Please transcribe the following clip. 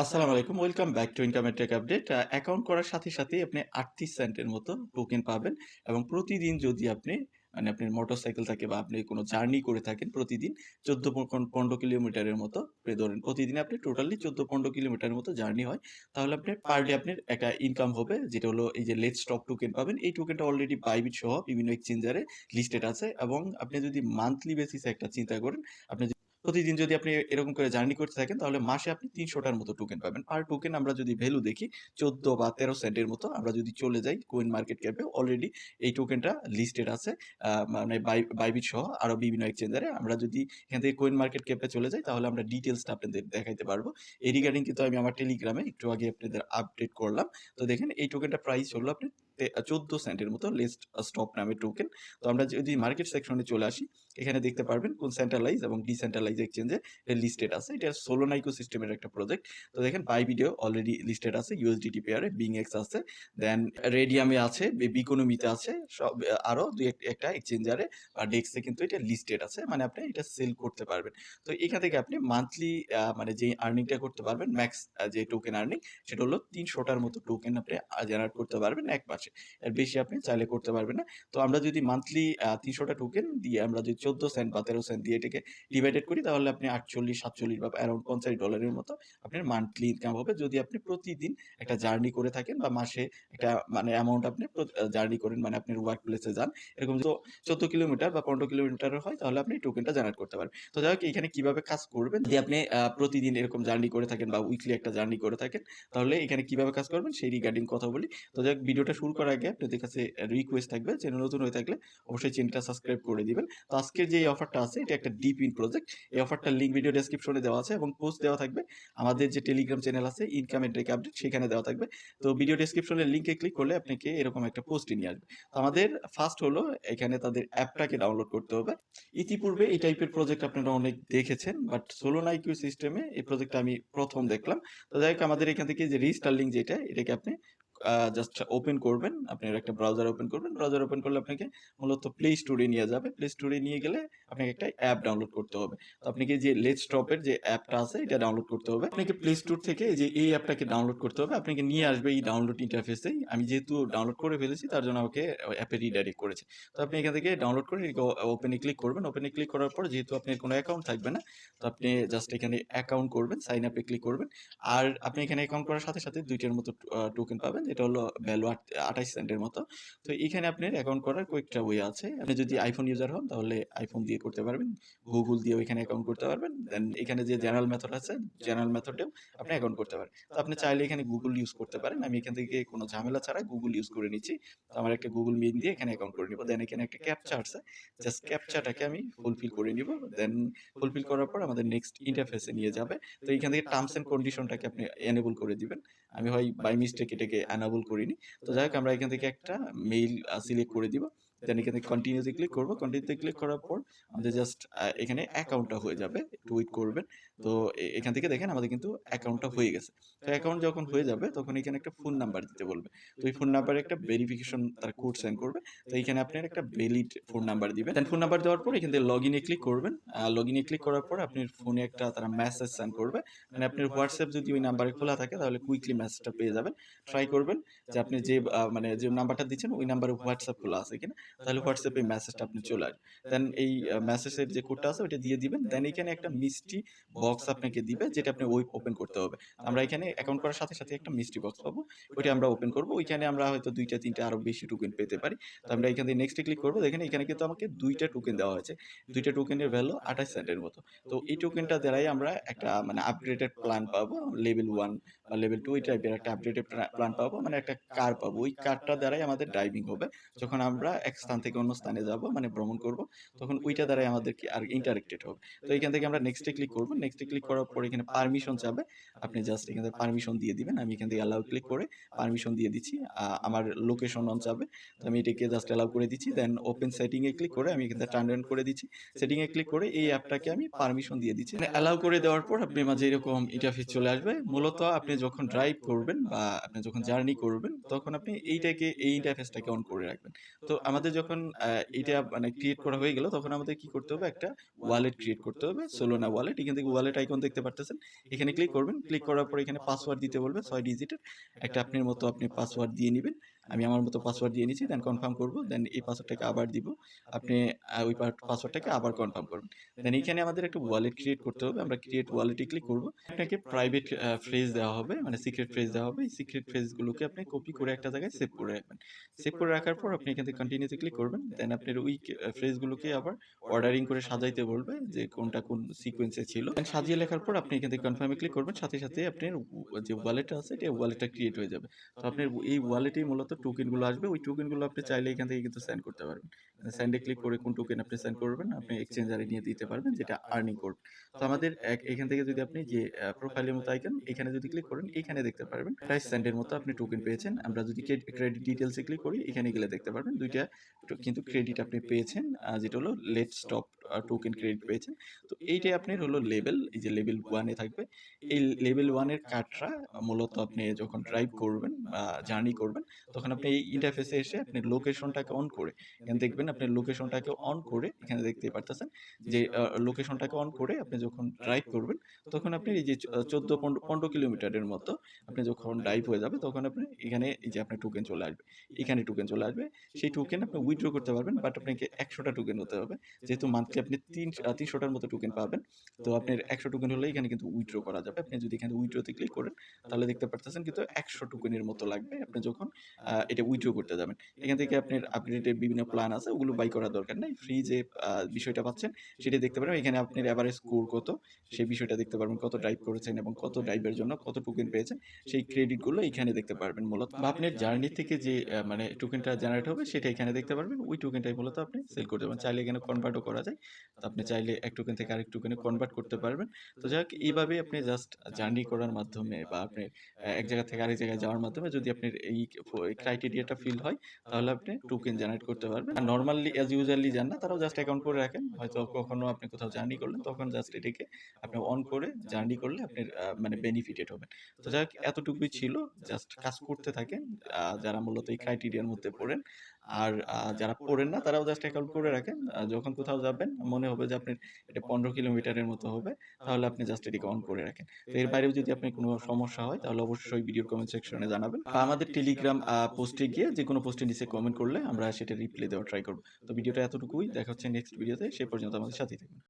আসসালামু আলাইকুম। Welcome back to income tech update. Account করার সাথে, সাথেই আপনি ৩৮ সেন্টের মতো টোকেন পাবেন এবং প্রতিদিন যদি আপনি মানে আপনার মোটরসাইকেল থাকে বা আপনি কোন জার্নি করে থাকেন প্রতিদিন ১৪ প কন ১৫ কিলোমিটারের মতো আপনি ধরেন প্রতিদিন আপনি টোটালি ১৪-১৫ কিলোমিটারের মতো জার্নি হয়। তাহলে আপনি পার ডে আপনার একটা ইনকাম হবে যেটা হলো এই যে লেটস টক টোকেন পাবেন। এই টোকেনটা অলরেডি বাইবিট সহ বিভিন্ন এক্সচেঞ্জারে লিস্টেড আছে এবং আপনি যদি মান্থলি বেসিস একটা চিন্তা করেন, আপনি প্রতিদিন যদি আপনি এরকম করে জার্নি করতে থাকেন, তাহলে মাসে আপনি তিনশোটার মতো টোকেন পাবেন। পার টোকেন আমরা যদি ভ্যালু দেখি ১৪ বা ১৩ সেন্টের মতো আমরা যদি চলে যাই কোয়েন মার্কেট ক্যাপে অলরেডি এই টোকেনটা লিস্টেড আছে। মানে বাই বাইবিট সহ আরও বিভিন্ন এক্সচেঞ্জারে আমরা যদি এখান থেকে কোয়েন মার্কেট ক্যাপে চলে যাই, তাহলে আমরা ডিটেইলসটা আপনাদের দেখাইতে পারব। এই রিগার্ডিং কিন্তু আমি আমার টেলিগ্রামে একটু আগে আপনাদের আপডেট করলাম। তো দেখেন এই টোকেনটা প্রাইস হলো আপনার ১৪ সেন্টের মতো লেটস স্টপ নামের টোকেন। তো আমরা যদি মার্কেট সেকশনে চলে আসি, এখানে দেখতে পারবেন কোন সেন্ট্রালাইজ এবং ডিসেন্ট্রালাইজ এক্সচেঞ্জে লিস্টেড আছে। এটা সোলোনা ইকোসিস্টেমের একটা প্রজেক্ট। তো দেখেন বাই ভিডিও অলরেডি লিস্টেড আছে ইউএসডিটি পেয়ারে, বিং এক্স আছে, দেন রেডিয়ামে আছে, বিকোনমিতে আছে, সব আরও আরও ২ ১ একটা এক্সচেঞ্জারে বা ডেক্সে কিন্তু এটা লিস্টেড আছে। মানে আপনি এটা সেল করতে পারবেন। তো এখান থেকে আপনি মান্থলি মানে যেই আর্নিংটা করতে পারবেন ম্যাক্স যে টোকেন আর্নিং সেটা হলো তিনশোটার মতো টোকেন আপনি জেনারেট করতে পারবেন এক মাসে। এর বেশি আপনি চাইলে করতে পারবেন না। তো আমরা যদি মান্থলি তিনশোটা টোকেন দিয়ে আমরা যদি ১৪ সেন্ট বা ১৩ সেন্ট দিয়ে এটাকে ডিভাইডেড করি তাহলে আপনি ৪৮, ৪৭ বা অ্যারাউন্ড $৫০ এর মতো আপনার মান্থলি ইনকাম হবে। যদি আপনি প্রতিদিন একটা জার্নি করে থাকেন বা মাসে একটা মানে অ্যামাউন্ট আপনি জার্নি করেন মানে আপনার ওয়ার্ক প্লেসে যান। এরকম তো ১৪ কিলোমিটার বা পনেরো কিলোমিটার হয় তাহলে আপনি টোকেনটা জেনারেট করতে পারবেন। তো যাই হোক এখানে কীভাবে কাজ করবেন যদি আপনি প্রতিদিন এরকম জার্নি করে থাকেন বা উইকলি একটা জার্নি করে থাকেন তাহলে এখানে কীভাবে কাজ করবেন সেই রিগার্ডিং কথা বলি। তো যাই হোক ভিডিওটা শুরু করার আগে আপনাদের কাছে রিকোয়েস্ট থাকবে চ্যানেল নতুন হয়ে থাকলে অবশ্যই চ্যানেলটা সাবস্ক্রাইব করে দিবেন। তো আজকের যে অফারটা আছে, এটা একটা ডিপ ইন প্রজেক্ট। এই অফারটার লিংক ভিডিও ডেসক্রিপশনে দেওয়া আছে এবং পোস্ট দেওয়া থাকবে। আমাদের যে টেলিগ্রাম চ্যানেল আছে ইনকাম এন্ড আপডেট সেখানে দেওয়া থাকবে। তো ভিডিও ডেসক্রিপশনের লিংকে ক্লিক করলে আপনাকে এরকম একটা পোস্টে নিয়ে আসবে। তো আমাদের ফার্স্ট হলো, এখানে তাদের অ্যাপটাকে ডাউনলোড করতে হবে। ইতিপূর্বে এই টাইপের প্রজেক্ট আপনারা অনেক দেখেছেন বাট সোলোনা ইকো সিস্টেমে এই প্রজেক্টটা আমি প্রথম দেখলাম। তো যাই হোক, আমাদের এখান থেকে যে রেজিস্টার লিংক যেটা, এটাকে আপনি জাস্ট ওপেন করবেন। আপনার একটা ব্রাউজার ওপেন করবেন। ব্রাউজার ওপেন করলে আপনাকে মূলত প্লে স্টোরে নিয়ে যাবে। প্লে স্টোরে নিয়ে গেলে আপনাকে একটা অ্যাপ ডাউনলোড করতে হবে। তো আপনাকে যে লেটস স্টপ এর যে অ্যাপটা আছে এটা ডাউনলোড করতে হবে। আপনাকে প্লে স্টোর থেকে যে এই অ্যাপটাকে ডাউনলোড করতে হবে। আপনাকে নিয়ে আসবে এই ডাউনলোড ইন্টারফেসেই। আমি যেহেতু ডাউনলোড করে ফেলেছি তার জন্য আমাকে অ্যাপে রিডাইরেক্ট করেছে। তো আপনি এখান থেকে ডাউনলোড করে ওপেন ক্লিক করবেন। ওপেন ক্লিক করার পর যেহেতু আপনার কোনো অ্যাকাউন্ট থাকবে না, তো আপনি জাস্ট এখানে অ্যাকাউন্ট করবেন, সাইন আপে ক্লিক করবেন। আর আপনি এখানে অ্যাকাউন্ট করার সাথে, সাথে দুইটার মতো টোকেন পাবেন। যেটা হলো ভ্যালু ২৮ সেন্টের মতো। তো এখানে আপনার অ্যাকাউন্ট করার কয়েকটা ওয়ে আছে। আপনি যদি আইফোন ইউজার হন তাহলে আইফোন দিয়ে করতে পারবেন। গুগল দিয়েও এখানে অ্যাকাউন্ট করতে পারবেন। দেন এখানে যে জেনারেল মেথড আছে, জেনারেল মেথডেও আপনি অ্যাকাউন্ট করতে পারেন। তো আপনি চাইলে এখানে গুগল ইউজ করতে পারেন। আমি এখান থেকে কোনো ঝামেলা ছাড়া গুগল ইউজ করে নিচ্ছি। তো আমার একটা গুগল মেইল দিয়ে এখানে অ্যাকাউন্ট করে নিব। দেন এখানে একটা ক্যাপচা আছে। জাস্ট ক্যাপচাটাকে আমি ফুলফিল করে নিব। দেন ফুলফিল করার পর আমাদের নেক্সট ইন্টারফেসে নিয়ে যাবে। তো এখান থেকে টার্মস অ্যান্ড কন্ডিশনটাকে আপনি এনেবল করে দিবেন। আমি হয় বাই মিস্টেক এটাকে অ্যানাবল করিনি। তো যাই হোক আমরা এখান থেকে একটা মেইল সিলেক্ট করে দিব। দেন এখান কন্টিনিউতে ক্লিক করব। কন্টিনিউতে ক্লিক করার পর আমাদের জাস্ট এখানে অ্যাকাউন্টটা হয়ে যাবে। একটু ওয়েট করবেন। তো এখান থেকে দেখেন আমাদের কিন্তু অ্যাকাউন্টটা হয়ে গেছে। তো অ্যাকাউন্ট যখন হয়ে যাবে, তখন এখানে একটা ফোন নাম্বার দিতে বলবে। তো এই ফোন নাম্বারে একটা ভেরিফিকেশন তারা কোড সেন্ড করবে। তো এখানে আপনার একটা ভ্যালিড ফোন নাম্বার দিবেন। দেন ফোন নাম্বার দেওয়ার পর এখান থেকে লগইন এ ক্লিক করবেন। আ লগইন এ ক্লিক করার পর আপনার ফোনে একটা তারা মেসেজ সেন্ড করবে। মানে আপনার হোয়াটসঅ্যাপ যদি ওই নাম্বারে খোলা থাকে, তাহলে কুইকলি মেসেজটা পেয়ে যাবেন। ট্রাই করবেন যে আপনি যে মানে যে নাম্বারটা দিচ্ছেন, ওই নাম্বারে হোয়াটসঅ্যাপ খোলা আছে কিনা। তাহলে হোয়াটসঅ্যাপে মেসেজটা আপনি চলে আসবে। দেন এই মেসেজের যে কোডটা আছে ওইটা দিয়ে দিবেন। দেন এখানে একটা মিষ্টি বক্স আপনাকে দিবে যেটা আপনি ওই ওপেন করতে হবে। আমরা এখানে অ্যাকাউন্ট করার সাথে, সাথে একটা মিষ্টি বক্স পাবো। ওইটা আমরা ওপেন করব। ওইখানে আমরা হয়তো ২ টা ৩ টা আরও বেশি টোকেন পেতে পারি। তো আমরা এখান থেকে নেক্সট ক্লিক করব। দেখেন এখানে কিন্তু আমাকে ২ টা টোকেন দেওয়া হয়েছে। ২ টা টোকেনের ভ্যালু ২৮ সেন্টের মতো। তো এই টোকেনটা দ্বারাই আমরা একটা মানে আপগ্রেডেড প্ল্যান পাবো। লেভেল ওয়ান বা লেভেল টু এই টাইপের একটা আপগ্রেডেড প্লা প্ল্যান পাবো। মানে একটা কার পাবো। ওই কারটা দ্বারাই আমাদের ড্রাইভিং হবে। যখন আমরা এক স্থান থেকে অন্য স্থানে যাব মানে ভ্রমণ করব তখন ওইটা দ্বারাই আমাদেরকে আর ইন্টারেক্টেড হবে। তো এখান থেকে আমরা নেক্সট ক্লিক করব। নেক্সট ক্লিক করার পর এখানে পারমিশন চাবে। আপনি জাস্ট এখান থেকে পারমিশন দিয়ে দিবেন। আমি এখান থেকে অ্যালাও ক্লিক করে পারমিশন দিয়ে দিচ্ছি। আমার লোকেশন অন চাবে। তো আমি এটাকে জাস্ট অ্যালাও করে দিচ্ছি। দেন ওপেন সেটিং এ ক্লিক করে আমি এখান থেকে টার্ন অন করে দিচ্ছি। সেটিং এ ক্লিক করে এই অ্যাপটাকে আমি পারমিশন দিয়ে দিচ্ছি। মানে অ্যালাও করে দেওয়ার পর আপনি মাঝে এরকম ইন্টারফেস চলে আসবে। মূলত আপনি যখন ড্রাইভ করবেন বা আপনি যখন জার্নি করবেন, তখন আপনি এইটাকে, এই ইন্টারফেসটাকে অন করে রাখবেন। তো আমাদের আমাদের যখন এটা মানে ক্রিয়েট করা হয়ে গেল, তখন আমাদের কি করতে হবে? একটা ওয়ালেট ক্রিয়েট করতে হবে। Solana wallet. এখান থেকে ওয়ালেট আইকন দেখতে পারতেছেন। এখানে ক্লিক করবেন। ক্লিক করার পরে এখানে পাসওয়ার্ড দিতে বলবে ৬ ডিজিটের। একটা আপনার মতো আপনি পাসওয়ার্ড দিয়ে নিবেন। আমি আমার মতো পাসওয়ার্ড দিয়ে নিচ্ছি। দেন কনফার্ম করব। দেন এই পাসওয়ার্ডটাকে আবার দিব। আপনি ওই পাসওয়ার্ডটাকে আবার কনফার্ম করবেন। দেন এইখানে আমাদের একটা ওয়ালেট ক্রিয়েট করতে হবে। আমরা ক্রিয়েট ওয়ালেটে ক্লিক করব। আপনাকে প্রাইভেট ফ্রেজ দেওয়া হবে। মানে সিক্রেট ফ্রেজ দেওয়া হবে। এই সিক্রেট ফ্রেজ গুলোকে আপনি কপি করে একটা জায়গায় সেভ করে রাখবেন। সেভ করে রাখার পর আপনি এখান থেকে কন্টিনিউ তে ক্লিক করবেন। দেন আপনার ওই কে ফ্রেজ গুলোকে আবার অর্ডারিং করে সাজাইতে বলবে যে কোনটা কোন সিকোয়েন্স ছিল। সাজিয়ে লেখার পর আপনি এখান থেকে কনফার্ম ক্লিক করবেন। সাথে, সাথে আপনার যে ওয়ালেটটা আছে এটা ওয়ালেটটা ক্রিয়েট হয়ে যাবে। তো আপনার এই ওয়ালেটেই মূলত টোকেনগুলো আসবে। ওই টোকেনগুলো আপনি চাইলে এখান থেকে কিন্তু সেন্ড করতে পারবেন। সেন্ড এ ক্লিক করে কোন টোকেন আপনি সেন্ড করবেন আপনি এক্সচেঞ্জারে নিয়ে দিতে পারবেন যেটা আর্নিং করবে। তো আমাদের এক এখান থেকে যদি আপনি যে প্রোফাইলের মতো আইকন এখানে যদি ক্লিক করেন এখানে দেখতে পারবেন প্রাইস সেন্ড এর মতো আপনি টোকেন পেয়েছেন। আমরা যদি ক্রেড ক্রেডিট ডিটেইলস এ ক্লিক করি এখানে গেলে দেখতে পারবেন ২ টা টো কিন্তু ক্রেডিট আপনি পেয়েছেন। যেটা হলো লেট স্টপ টোকেন ক্রেডিট পেয়েছেন। তো এইটাই আপনার হলো লেভেল। এই যে লেভেল ওয়ানে থাকবে। এই লেভেল 1 এর কার্ডটা মূলত আপনি যখন ড্রাইভ করবেন বা জার্নি করবেন তখন আপনি এই ইন্টারফেসে এসে আপনি লোকেশনটাকে অন করে এখানে দেখবেন আপনি লোকেশনটাকে অন করে এখানে দেখতে পারতেছেন যে লোকেশনটাকে অন করে আপনি যখন ড্রাইভ করবেন তখন আপনি এই যে চ ১৪ ১৫ ১৫ কিলোমিটারের মতো আপনি যখন ড্রাইভ হয়ে যাবে তখন আপনি এখানে এই যে আপনার টোকেন চলে আসবে। এখানে টোকেন চলে আসবে। সেই টোকেন আপনি উইথড্র করতে পারবেন। বাট আপনাকে একশোটা টোকেন হতে হবে। যেহেতু মান্থলি আপনি তিন তিনশোটার মতো টোকেন পাবেন। তো আপনার ১০০ টোকেন হলে এখানে কিন্তু উইথড্র করা যাবে। আপনি যদি এখানে উইথড্র তে ক্লিক করেন, তাহলে দেখতে পারতেছেন কিন্তু ১০০ টোকেনের মতো লাগবে আপনি যখন এটা উইথড্র করতে যাবেন। এখান থেকে আপনার আপগ্রেডের বিভিন্ন প্ল্যান আছে, ওগুলো বাই করার দরকার নাই। ফ্রি যে বিষয়টা পাচ্ছেন, সেটা দেখতে পারবেন। এখানে আপনার এভারেজ স্কোর কত, সেই বিষয়টা দেখতে পারবেন। কত ড্রাইভ করেছেন এবং কত ড্রাইভের জন্য কত টোকেন পেয়েছেন, সেই ক্রেডিটগুলো এখানে দেখতে পারবেন মূলত। বা আপনার জার্নি থেকে যে মানে টোকেনটা জেনারেট হবে, সেটা এখানে দেখতে পারবেন। ওই টোকেনটাই মূলত আপনি সেল করতে পারবেন। চাইলে এখানে কনভার্ট ও করা যায়। তো আপনি চাইলে এক টোকেন থেকে আরেক টোকেনে কনভার্ট করতে পারবেন। তো যাই হোক এইভাবেই আপনি জাস্ট জার্নি করার মাধ্যমে বা আপনি এক জায়গা থেকে আরেক জায়গায় যাওয়ার মাধ্যমে যদি আপনার এই ক্রাইটেরিয়াটা ফিল হয়, তাহলে আপনি টোকেন জেনারেট করতে পারবেন। আর নর্মালি অ্যাজ ইউজুয়ালি যান না, তারাও জাস্ট অ্যাকাউন্ট করে রাখেন। হয়তো কখনো আপনি কোথাও জার্নি করলেন, তখন জাস্ট এটাকে আপনি অন করে জার্নি করলে আপনার মানে বেনিফিটেড হবেন। তো যাই হোক এতটুকুই ছিল। জাস্ট কাজ করতে থাকেন। যারা মূলত এই ক্রাইটেরিয়ার মধ্যে পড়েন। আর যারা পড়েন না, তারাও জাস্ট অ্যাকাউন্ট করে রাখেন। যখন কোথাও যাবেন, মনে হবে যে আপনি এটা ১৫ কিলোমিটারের মতো হবে। তাহলে আপনি জাস্ট এটিকে অন করে রাখেন। তো এর বাইরেও যদি আপনি কোনো সমস্যা হয়, তাহলে অবশ্যই ভিডিওর কমেন্ট সেকশনে জানাবেন। বা আমাদের টেলিগ্রাম পোস্টে গিয়ে যে কোনো পোস্টের নিচে কমেন্ট করলে আমরা সেটা রিপ্লাই দেওয়ার ট্রাই করব তো ভিডিওটা এতটুকুই। দেখা হচ্ছে নেক্সট ভিডিওতে। সে পর্যন্ত আমাদের সাথেই থাকুন।